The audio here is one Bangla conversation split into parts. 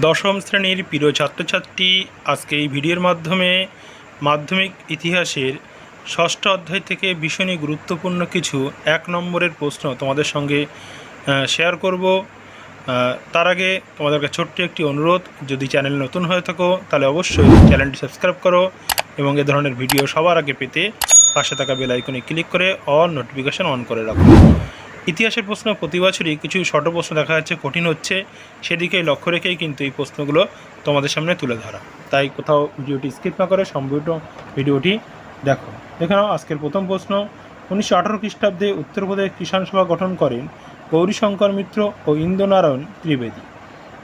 দশম শ্রেণির প্রিয় ছাত্রছাত্রী, আজকে এই ভিডিওর মাধ্যমে মাধ্যমিক ইতিহাসের ষষ্ঠ অধ্যায় থেকে ভীষণই গুরুত্বপূর্ণ কিছু এক নম্বরের প্রশ্ন তোমাদের সঙ্গে শেয়ার করব। তার আগে তোমাদের কাছে ছোট্ট একটি অনুরোধ, যদি চ্যানেল নতুন হয়ে থাকো, তাহলে অবশ্যই চ্যানেলটি সাবস্ক্রাইব করো এবং এ ধরনের ভিডিও সবার আগে পেতে পাশে থাকা বেল আইকনে ক্লিক করে অল নোটিফিকেশন অন করে রাখো। ইতিহাসের প্রশ্ন, প্রতি বছরই কিছু শর্ট প্রশ্ন দেখা যাচ্ছে, কঠিন হচ্ছে, সেদিকে লক্ষ্য রেখেই কিন্তু এই প্রশ্নগুলো তোমাদের সামনে তুলে ধরা। তাই কোথাও ভিডিওটি স্কিপ না করে সম্পূর্ণ ভিডিওটি দেখো। দেখে নাও, আজকের প্রথম প্রশ্ন, উনিশশো আঠারো খ্রিস্টাব্দে উত্তরপ্রদেশ কিষাণ সভা গঠন করেন গৌরীশঙ্কর মিত্র ও ইন্দ্রনারায়ণ ত্রিবেদী।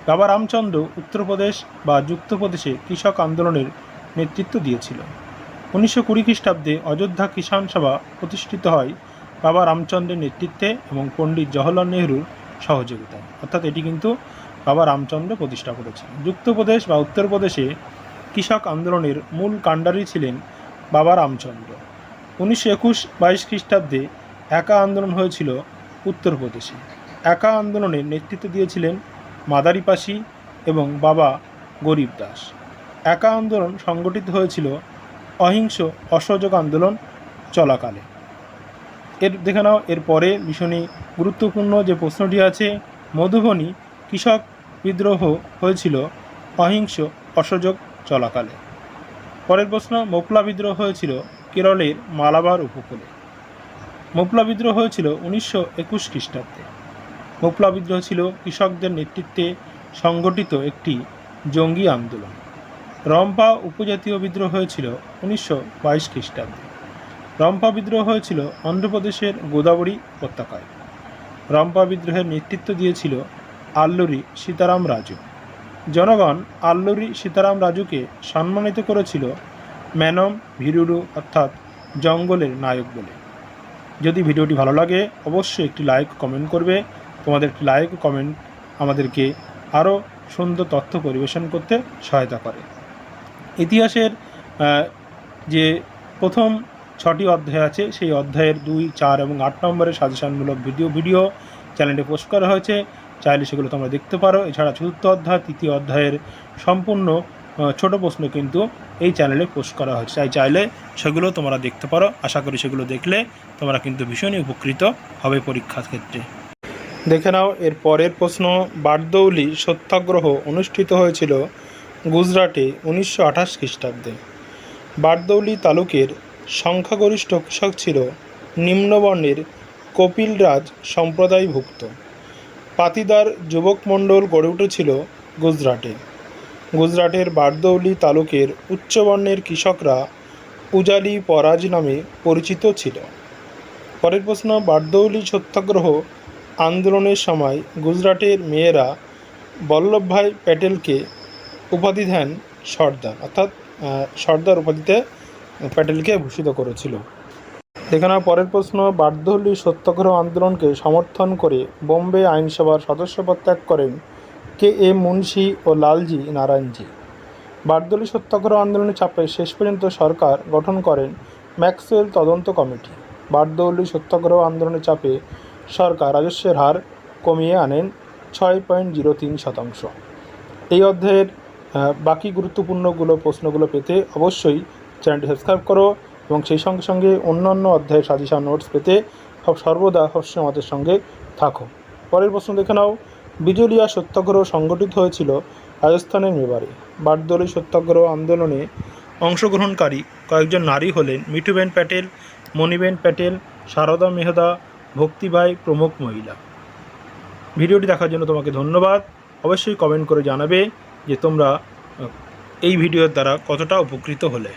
বাবা রামচন্দ্র উত্তরপ্রদেশ বা যুক্তপ্রদেশে কৃষক আন্দোলনের নেতৃত্ব দিয়েছিল। উনিশশো কুড়ি খ্রিস্টাব্দে অযোধ্যা কিষাণ সভা প্রতিষ্ঠিত হয় বাবা রামচন্দ্রের নেতৃত্বে এবং পণ্ডিত জওহরলাল নেহরুর সহযোগিতায়। অর্থাৎ এটি কিন্তু বাবা রামচন্দ্র প্রতিষ্ঠা করেছেন যুক্তপ্রদেশ বা উত্তরপ্রদেশে কৃষক আন্দোলনের মূল কাণ্ডারি ছিলেন বাবা রামচন্দ্র। উনিশশো একুশ বাইশ খ্রিস্টাব্দে একা আন্দোলন হয়েছিল উত্তরপ্রদেশে। একা আন্দোলনের নেতৃত্ব দিয়েছিলেন মাদারিপাশি এবং বাবা গরিব দাস। একা আন্দোলন সংগঠিত হয়েছিল অহিংস অসহযোগ আন্দোলন চলাকালে। এর, দেখে নাও, এরপরে ভীষণই গুরুত্বপূর্ণ যে প্রশ্নটি আছে, মধুবনী কৃষক বিদ্রোহ হয়েছিল অহিংস অসহযোগ চলাকালে। পরের প্রশ্ন, মোপলা বিদ্রোহ হয়েছিল কেরলের মালাবার উপকূলে। মোপলা বিদ্রোহ হয়েছিল উনিশশো একুশ খ্রিস্টাব্দে। মোপলা বিদ্রোহ ছিল কৃষকদের নেতৃত্বে সংগঠিত একটি জঙ্গি আন্দোলন। রম্পা উপজাতীয় বিদ্রোহ হয়েছিল উনিশশো বাইশ খ্রিস্টাব্দে। রম্পা বিদ্রোহ হয়েছিল অন্ধ্রপ্রদেশের গোদাবরী উপত্যকায়। রম্পা বিদ্রোহের নেতৃত্ব দিয়েছিল আল্লুরি সীতারাম রাজু। জনগণ আল্লুরি সীতারাম রাজুকে সম্মানিত করেছিল ম্যানম ভিরুরু অর্থাৎ জঙ্গলের নায়ক বলে। যদি ভিডিওটি ভালো লাগে, অবশ্যই একটি লাইক, কমেন্ট করবে। তোমাদের একটি লাইক, কমেন্ট আমাদেরকে আরও সুন্দর তথ্য পরিবেশন করতে সহায়তা করে। ইতিহাসের যে প্রথম ছটি অধ্যায় আছে। সেই অধ্যায়ের দুই, চার এবং আট নম্বরের সাজেশনমূলক ভিডিও ভিডিও চ্যানেলে পোস্ট করা হয়েছে। চাইলে সেগুলো তোমরা দেখতে পারো। এছাড়া চতুর্থ অধ্যায়, তৃতীয় অধ্যায়ের সম্পূর্ণ ছোট প্রশ্ন কিন্তু এই চ্যানেলে পোস্ট করা হয়েছে। তাই চাইলে সেগুলো তোমরা দেখতে পারো। আশা করি সেগুলো দেখলে তোমরা কিন্তু ভীষণই উপকৃত হবে পরীক্ষার ক্ষেত্রে। দেখে নাও, এর পরের প্রশ্ন, বারদৌলি সত্যাগ্রহ অনুষ্ঠিত হয়েছিল গুজরাটে উনিশশো আঠাশ খ্রিস্টাব্দে। বারদৌলি তালুকের সংখ্যাগরিষ্ঠ কৃষক ছিল নিম্নবর্ণের কপিলরাজ সম্প্রদায়ভুক্ত। পাতিদার যুবক মণ্ডল গড়ে উঠেছিল গুজরাটে। গুজরাটের বারদৌলি তালুকের উচ্চবর্ণের কৃষকরা উজালি পরাজ নামে পরিচিত ছিল। পরের প্রশ্ন, বারদৌলি সত্যাগ্রহ আন্দোলনের সময় গুজরাটের মেয়েরা বল্লভভাই প্যাটেলকে উপাধি দেন সর্দার, অর্থাৎ সর্দার উপাধিতে প্যাটেলকে ভূষিত করেছিল। এখানে পরের প্রশ্ন, বারদৌলি সত্যাগ্রহ আন্দোলনকে সমর্থন করে বোম্বে আইনসভার সদস্যপদ ত্যাগ করেন কে এ মুন্সি ও লালজি নারায়ণজি। বারদৌলি সত্যাগ্রহ আন্দোলনের চাপে শেষ পর্যন্ত সরকার গঠন করেন ম্যাক্সওয়েল তদন্ত কমিটি। বারদৌলি সত্যাগ্রহ আন্দোলনের চাপে সরকার রাজস্বের হার কমিয়ে আনেন ছয় পয়েন্ট জিরো তিন শতাংশ। এই অধ্যায়ের বাকি গুরুত্বপূর্ণগুলো, প্রশ্নগুলো পেতে অবশ্যই চ্যানেলটি সাবস্ক্রাইব করো এবং সেই সঙ্গে সঙ্গে অন্যান্য অধ্যায়ের সাজেশন নোটস পেতে সব সর্বদা সবসময় আমাদের সঙ্গে থাকো। পরের প্রশ্ন দেখে নাও। বিজলিয়া সত্যাগ্রহ সংগঠিত হয়েছিল রাজস্থানের মেবারে বারদলি সত্যাগ্রহ আন্দোলনে অংশগ্রহণকারী কয়েকজন নারী হলেন মিঠুবেন প্যাটেল, মণিবেন প্যাটেল, সারদা মেহদা, ভক্তিবাই প্রমুখ মহিলা। ভিডিওটি দেখার জন্য তোমাকে ধন্যবাদ। অবশ্যই কমেন্ট করে জানাবে যে তোমরা এই ভিডিওর দ্বারা কতটা উপকৃত হলে।